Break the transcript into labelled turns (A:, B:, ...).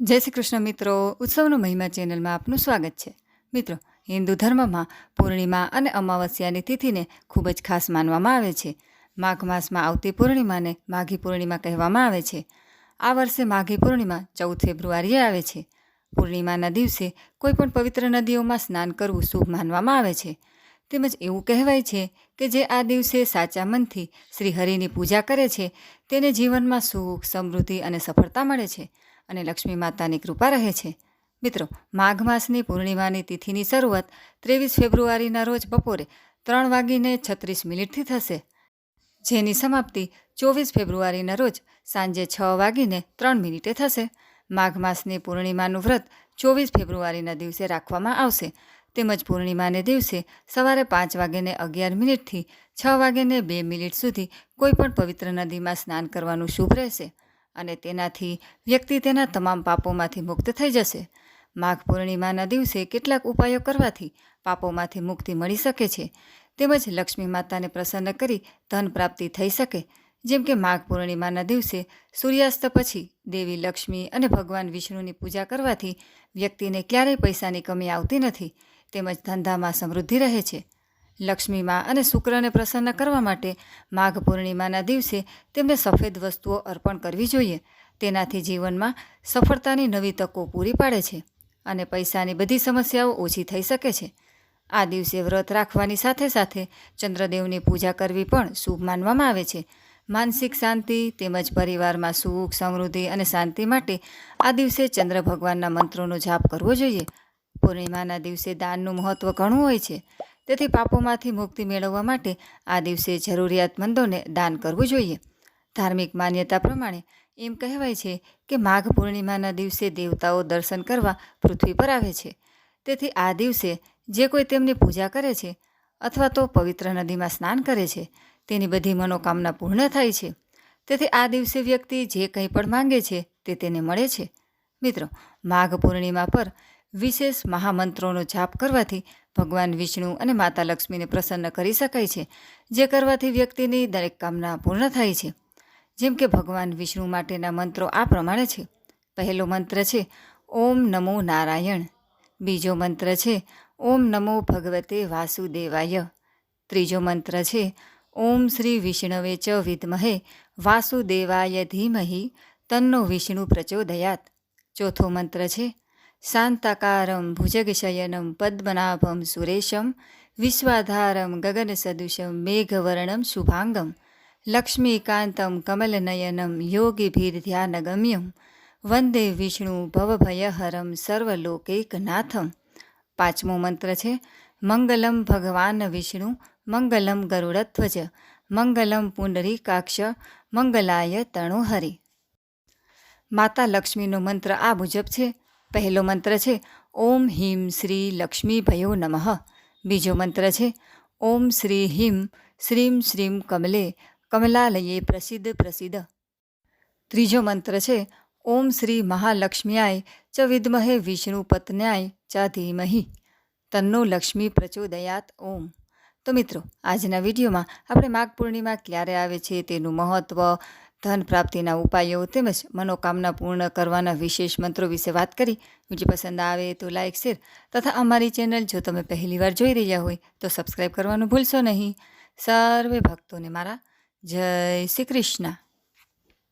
A: જય શ્રી કૃષ્ણ મિત્રો, ઉત્સવનો મહિમા ચેનલમાં આપનું સ્વાગત છે. મિત્રો, હિન્દુ ધર્મમાં પૂર્ણિમા અને અમાવસ્યાની તિથિને ખૂબ જ ખાસ માનવામાં આવે છે. માઘ માસમાં આવતી પૂર્ણિમાને માઘી પૂર્ણિમા કહેવામાં આવે છે. આ વર્ષે માઘી પૂર્ણિમા ચૌદ ફેબ્રુઆરીએ આવે છે. પૂર્ણિમાના દિવસે કોઈપણ પવિત્ર નદીઓમાં સ્નાન કરવું શુભ માનવામાં આવે છે. તેમજ એવું કહેવાય છે કે જે આ દિવસે સાચા મનથી શ્રીહરિની પૂજા કરે છે, તેને જીવનમાં સુખ, સમૃદ્ધિ અને સફળતા મળે છે. અને લક્ષ્મી માતાની કૃપા રહે છે. મિત્રો, માઘ માસની પૂર્ણિમાની તિથિની શરૂઆત ત્રેવીસ ફેબ્રુઆરીના રોજ બપોરે ત્રણ વાગીને છત્રીસ મિનિટથી થશે. જેની સમાપ્તિ ચોવીસ ફેબ્રુઆરીના રોજ સાંજે છ વાગીને ત્રણ મિનિટે થશે. માઘ માસની પૂર્ણિમાનું વ્રત ચોવીસ ફેબ્રુઆરીના દિવસે રાખવામાં આવશે. તેમજ પૂર્ણિમાને દિવસે સવારે પાંચ વાગ્યાને અગિયાર મિનિટથી છ વાગ્યાને બે મિનિટ સુધી કોઈપણ પવિત્ર નદીમાં સ્નાન કરવાનું શુભ રહેશે. અને તેનાથી વ્યક્તિ તેના તમામ પાપોમાંથી મુક્ત થઈ જશે. માઘ પૂર્ણિમાના દિવસે કેટલાક ઉપાયો કરવાથી પાપોમાંથી મુક્તિ મળી શકે છે. તેમજ લક્ષ્મી માતાને પ્રસન્ન કરી ધન પ્રાપ્તિ થઈ શકે. જેમ કે માઘ પૂર્ણિમાના દિવસે સૂર્યાસ્ત પછી દેવી લક્ષ્મી અને ભગવાન વિષ્ણુની પૂજા કરવાથી વ્યક્તિને ક્યારેય પૈસાની કમી આવતી નથી. તેમજ ધંધામાં સમૃદ્ધિ રહે છે. લક્ષ્મીમાં અને શુક્રને પ્રસન્ન કરવા માટે માઘ પૂર્ણિમાના દિવસે તેમને સફેદ વસ્તુઓ અર્પણ કરવી જોઈએ. તેનાથી જીવનમાં સફળતાની નવી તકો પૂરી પાડે છે અને પૈસાની બધી સમસ્યાઓ ઓછી થઈ શકે છે. આ દિવસે વ્રત રાખવાની સાથે સાથે ચંદ્રદેવની પૂજા કરવી પણ શુભ માનવામાં આવે છે. માનસિક શાંતિ તેમજ પરિવારમાં સુખ, સમૃદ્ધિ અને શાંતિ માટે આ દિવસે ચંદ્ર ભગવાનના મંત્રોનો જાપ કરવો જોઈએ. પૂર્ણિમાના દિવસે દાનનું મહત્ત્વ ઘણું હોય છે. તેથી પાપોમાંથી મુક્તિ મેળવવા માટે આ દિવસે જરૂરિયાતમંદોને દાન કરવું જોઈએ. ધાર્મિક માન્યતા પ્રમાણે એમ કહેવાય છે કે માઘ પૂર્ણિમાના દિવસે દેવતાઓ દર્શન કરવા પૃથ્વી પર આવે છે. તેથી આ દિવસે જે કોઈ તેમની પૂજા કરે છે અથવા તો પવિત્ર નદીમાં સ્નાન કરે છે, તેની બધી મનોકામના પૂર્ણ થાય છે. તેથી આ દિવસે વ્યક્તિ જે કંઈ પણ માંગે છે તે તેને મળે છે. મિત્રો, માઘ પૂર્ણિમા પર વિશેષ મહામંત્રોનો જાપ કરવાથી ભગવાન વિષ્ણુ અને માતા લક્ષ્મીને પ્રસન્ન કરી શકાય છે, જે કરવાથી વ્યક્તિની દરેક કામના પૂર્ણ થાય છે. જેમ કે ભગવાન વિષ્ણુ માટેના મંત્રો આ પ્રમાણે છે. પહેલો મંત્ર છે, ઓમ નમો નારાયણ બીજો મંત્ર છે, ઓમ નમો ભગવતે વાસુદેવાય ત્રીજો મંત્ર છે, ઓમ શ્રી વિષ્ણવે ચ વિદ્મહે વાસુદેવાય ધીમહિ તન્નો વિષ્ણુ પ્રચોદયાત ચોથો મંત્ર છે શાંતાકારમ ભુજગશયનમ પદ્મનાભમ સુરેશમ વિશ્વાધારમ ગગનસદૃશમ મેઘવર્ણમ શુભાંગમ લક્ષ્મીકાંતમ કમલનયનમ યોગીભીર્ધ્યાનગમ્યમ વંદે વિષ્ણુ ભવભયહરમ સર્વલોકૈકનાથમ પાંચમો મંત્ર છે મંગલમ ભગવાન વિષ્ણુ મંગલમ ગરુડધ્વજ મંગલમ પુનરીકાક્ષ મંગલાય તણુહરિ માતા લક્ષ્મીનો મંત્ર આ મુજબ છે પહેલો મંત્ર છે, ઓમ હિમ શ્રી લક્ષ્મી ભયો નમઃ. બીજો મંત્ર છે, ઓમ શ્રી હિમ શ્રીમ શ્રીમ કમલે, કમલાલયે પ્રસિદ્ધ પ્રસિદ્ધ. ત્રીજો મંત્ર છે, ઓમ શ્રી મહાલક્ષ્મ્યાય ચ વિદ્મહે વિષ્ણુ પત્ન્યાય ચ ધીમહી. તન્નો લક્ષ્મી પ્રચોદયાત ઓમ. તો મિત્રો, આજના વિડીયોમાં આપણે માઘ પૂર્ણિમા ક્યારે આવે છે તેનું મહત્ત્વ ધન પ્રાપ્તિના ઉપાયો તેમજ મનોકામના પૂર્ણ કરવાના વિશેષ મંત્રો વિશે વાત કરી. વીડિયો પસંદ આવે તો લાઇક શેર તથા અમારી ચેનલ જો તમે પહેલીવાર જોઈ રહ્યા હોય તો સબસ્ક્રાઈબ કરવાનું ભૂલશો નહીં. સર્વે ભક્તોને મારા જય શ્રી કૃષ્ણ.